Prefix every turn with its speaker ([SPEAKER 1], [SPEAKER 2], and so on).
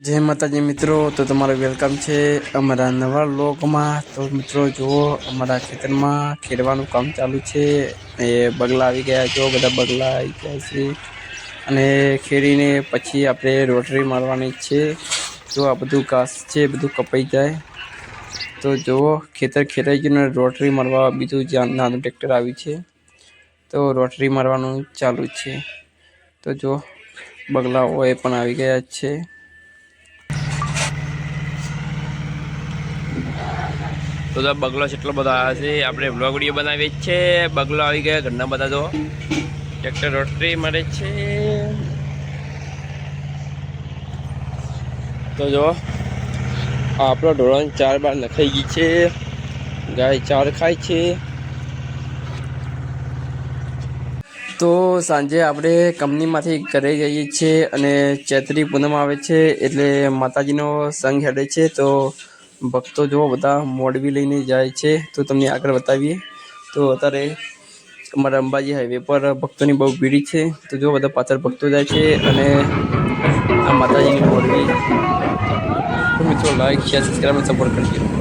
[SPEAKER 1] જય માતાજી મિત્રો, તો તમારું વેલકમ છે અમારા નવા લોકમાં તો મિત્રો, જુઓ, અમારા ખેતરમાં ખેડવાનું કામ ચાલુ છે એ બગલા આવી ગયા જો બધા બગલા આવી ગયા છે. અને ખેડીને પછી આપણે રોટરી મારવાની છે. જો આ બધું ઘાસ છે, બધું કપાઈ જાય. તો જુઓ, ખેતર ખેડાઈ ગયું અને રોટરી મારવા બીજું જ્યાં નાનું ટ્રેક્ટર આવ્યું છે. તો રોટરી મારવાનું ચાલુ છે. તો જો બગલાઓ એ પણ આવી ગયા છે. તો બગલો એટલો બધો આવ્યો છે. આપણે બ્લોગ વીડિયો બનાવીએ છે. બગલો આવી ગયા ઘરના બધા તો. ટ્રેક્ટર રોટરી મળે છે. તો જો, આપણો ઢોળણ ચાર બાર નખાઈ ગઈ છે. ગાય ચાર ખાય છે. તો સાંજે આપણે કંપનીમાંથી ઘરે જઈએ છીએ અને ચૈત્રી પૂનમ આવે છે એટલે માતાજીનો સંઘ હેડે છે. તો ભક્તો જો બધા મોડવી લઈને જાય છે. તો તમને આગળ બતાવીએ. તો અત્યારે અમારા અંબાજી હાઈવે પર ભક્તોની બહુ ભીડ છે. તો જો બધા પાછળ ભક્તો જાય છે અને આ માતાજીની મોડવી મિત્રો લાઈક શેર સબસ્ક્રાઈબ સપોર્ટ કરજો.